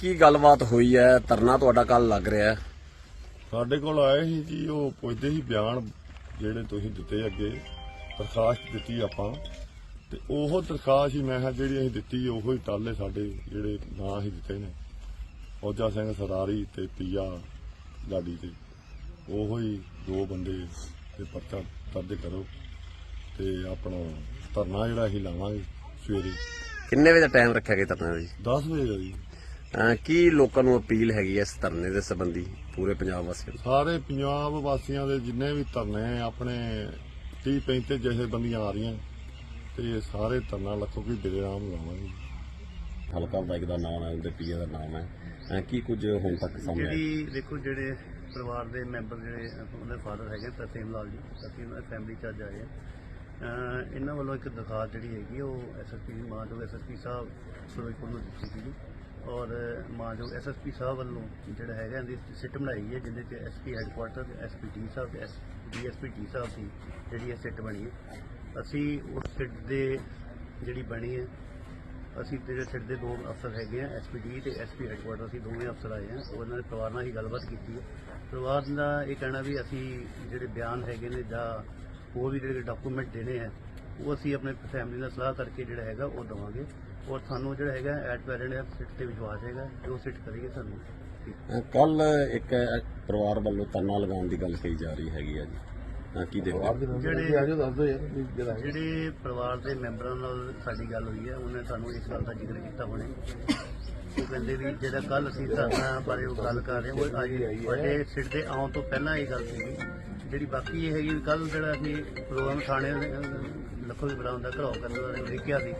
ਕੀ ਗੱਲਬਾਤ ਹੋਈ ਹੈ? ਧਰਨਾ ਤੁਹਾਡਾ ਕੱਲ ਲੱਗ ਰਿਹਾ ਹੈ। ਸਾਡੇ ਕੋਲ ਆਏ ਸੀ ਜੀ ਉਹ ਪੁੱਛਦੇ ਸੀ ਬਿਆਨ ਜਿਹੜੇ ਤੁਸੀਂ ਦਿੱਤੇ ਅੱਗੇ ਦਰਖਾਸਤ ਦਿੱਤੀ ਆਪਾਂ। ਤੇ ਉਹ ਦਰਖਾਸਤ ਹੀ ਮੈਂ ਕਿਹਾ ਜਿਹੜੀ ਅਸੀਂ ਦਿੱਤੀ ਉਹੋ ਹੀ ਟਾਲੇ ਸਾਡੇ ਜਿਹੜੇ ਨਾਂ ਹੀ ਦਿੱਤੇ ਨੇ। ਫੌਜਾ ਸਿੰਘ ਸਰਾਰੀ ਤੇ ਪੀਆ ਲਾਡੀ ਤੇ। ਉਹੋ ਹੀ ਦੋ ਬੰਦੇ ਤੇ ਪਰਚਾ ਦਰਜ ਕਰੋ ਤੇ ਆਪਣਾ ਧਰਨਾ ਜਿਹੜਾ ਅਸੀਂ ਲਾਵਾਂਗੇ ਸਵੇਰੇ। ਕਿੰਨੇ ਵਜੇ ਦਾ ਟਾਈਮ ਰੱਖਿਆ ਗਿਆ ਧਰਨੇ ਦਾ ਜੀ? 10 ਵਜੇ ਦਾ ਜੀ। ਕੀ ਲੋਕਾਂ ਨੂੰ ਅਪੀਲ ਹੈਗੀ ਹੈ ਇਸ ਧਰਨੇ ਦੇ ਸੰਬੰਧੀ ਪੂਰੇ ਪੰਜਾਬ ਵਾਸੀਆਂ ਨੂੰ? ਸਾਰੇ ਪੰਜਾਬ ਵਾਸੀਆਂ ਦੇ ਜਿੰਨੇ ਵੀ ਧਰਨੇ ਆਪਣੇ 30 35 ਜਥੇਬੰਦੀਆਂ ਆ ਰਹੀਆਂ ਤੇ ਇਹ ਸਾਰੇ ਧਰਨਾ ਲੱਖੋ ਕੀ ਬਿਰੇ ਰਾਮ ਲਾਵਾਂਗੇ। ਹਲਕਾ ਵਿਧਾਇਕ ਦਾ ਨਾਮ ਹੈ ਉਹਦੇ ਪੀਏ ਦਾ ਨਾਮ ਹੈ। ਕੀ ਕੁਝ ਹੁਣ ਤੱਕ ਸਾਹਮਣੇ ਜਿਹੜੀ ਦੇਖੋ ਜਿਹੜੇ ਪਰਿਵਾਰ ਦੇ ਮੈਂਬਰ ਜਿਹੜੇ ਉਹਦੇ ਫਾਦਰ ਹੈਗੇ ਤਰਸੇਮ ਲਾਲ ਜੀ ਉਹਨਾਂ ਦੀ ਫੈਮਿਲੀ ਚ ਅੱਜ ਆਏ ਆ। ਇਹਨਾਂ ਵੱਲੋਂ ਇੱਕ ਦਰਖਾਸਤ ਜਿਹੜੀ ਹੈਗੀ ਉਹ ਐਸਐਸਪੀ ਮਾਨਯੋਗ ਐਸਐਸਪੀ ਸਾਹਿਬ ਫਿਰੋਜ਼ਪੁਰ ਨੂੰ ਦਿੱਤੀ ਸੀਗੀ। ਔਰ ਮਾਨਯੋਗ ਐਸਐਸਪੀ ਸਾਹਿਬ ਵੱਲੋਂ ਜਿਹੜਾ ਹੈਗਾ ਇਹਦੀ ਸਿੱਟ ਬਣਾਈ ਹੈ, ਜਿਹਦੇ ਚ ਐਸਪੀ ਹੈੱਡਕੁਆਰਟਰ ਐਸਪੀ ਡੀ ਸਾਹਿਬ ਤੇ ਡੀਐਸਪੀ ਡੀ ਸਾਹਿਬ ਦੀ ਜਿਹੜੀ ਇਹ ਸਿੱਟ ਬਣੀ ਹੈ। ਅਸੀਂ ਉਸ ਸਿੱਟ ਦੇ ਜਿਹੜੀ ਬਣੀ ਹੈ, ਅਸੀਂ ਜਿਹੜੇ ਸਿੱਟ ਦੇ ਦੋ ਅਫਸਰ ਹੈਗੇ ਆ ਐਸਪੀਡੀ ਤੇ ਐਸਪੀ ਹੈਡਕੁਆਟਰ ਅਸੀਂ ਦੋਵੇਂ ਅਫਸਰ ਆਏ ਆ। ਉਹਨਾਂ ਦੇ ਪਰਿਵਾਰ ਨਾਲ ਹੀ ਗੱਲਬਾਤ ਕੀਤੀ ਹੈ। ਪਰਿਵਾਰ ਦਾ ਇਹ ਕਹਿਣਾ ਵੀ ਅਸੀਂ ਜਿਹੜੇ ਬਿਆਨ ਹੈਗੇ ਨੇ ਜਾਂ ਹੋਰ ਵੀ ਜਿਹੜੇ ਡਾਕੂਮੈਂਟ ਦੇਣੇ ਆ ਉਹ ਅਸੀਂ ਆਪਣੇ ਫੈਮਿਲੀ ਨਾਲ ਸਲਾਹ ਕਰਕੇ ਜਿਹੜਾ ਹੈਗਾ ਉਹ ਦਵਾਂਗੇ। ਔਰ ਸਾਨੂੰ ਜਿਹੜਾ ਹੈਗਾ ਐਟ ਪੈਰੈਂਟ ਸਿੱਟ ਤੇ ਵਿਸ਼ਵਾਸ ਹੈਗਾ ਜੋ ਸਿੱਟ ਕਰੇਗੇ ਸਾਨੂੰ। ਕੱਲ ਇੱਕ ਪਰਿਵਾਰ ਵੱਲੋਂ ਧਰਨਾ ਲਗਾਉਣ ਦੀ ਗੱਲ ਕਹੀ ਜਾ ਰਹੀ ਹੈਗੀ ਹੈ ਜੀ। ਕੀ ਦੇਖਦੇ? ਜਿਹੜੇ ਜਿਹੜੇ ਪਰਿਵਾਰ ਦੇ ਮੈਂਬਰਾਂ ਨਾਲ ਸਾਡੀ ਗੱਲ ਹੋਈ ਹੈ ਉਹਨੇ ਸਾਨੂੰ ਇਸ ਗੱਲ ਦਾ ਜ਼ਿਕਰ ਕੀਤਾ ਹੁਣੇ ਉਹ ਕਹਿੰਦੇ ਵੀ ਜਿਹੜਾ ਕੱਲ ਅਸੀਂ ਧਰਨਾ ਬਾਰੇ ਉਹ ਗੱਲ ਕਰ ਰਹੇ ਹਾਂ, ਉਹ ਅੱਜ ਵੱਡੇ ਸਿੱਟ ਦੇ ਆਉਣ ਤੋਂ ਪਹਿਲਾਂ ਇਹ ਗੱਲ ਸੀਗੀ। ਜਿਹੜੀ ਬਾਕੀ ਇਹ ਹੈਗੀ ਕੱਲ ਜਿਹੜਾ ਅਸੀਂ ਪ੍ਰੋਗਰਾਮ ਥਾਣੇ ਲੱਖੋ ਦੀ ਬਰਾਉਂ ਘਰਾਓ ਘਰੋ ਕਰਨ ਦਾ ਲਿਖਿਆ ਸੀ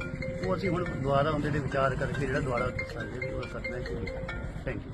ਉਹ ਅਸੀਂ ਹੁਣ ਦੁਬਾਰਾ ਉਹਦੇ ਤੇ ਵਿਚਾਰ ਕਰਕੇ ਜਿਹੜਾ ਦੁਬਾਰਾ ਦੱਸਾਂਗੇ, ਉਹ ਕਰਨਾ ਹੈ ਥੈਂਕ ਯੂ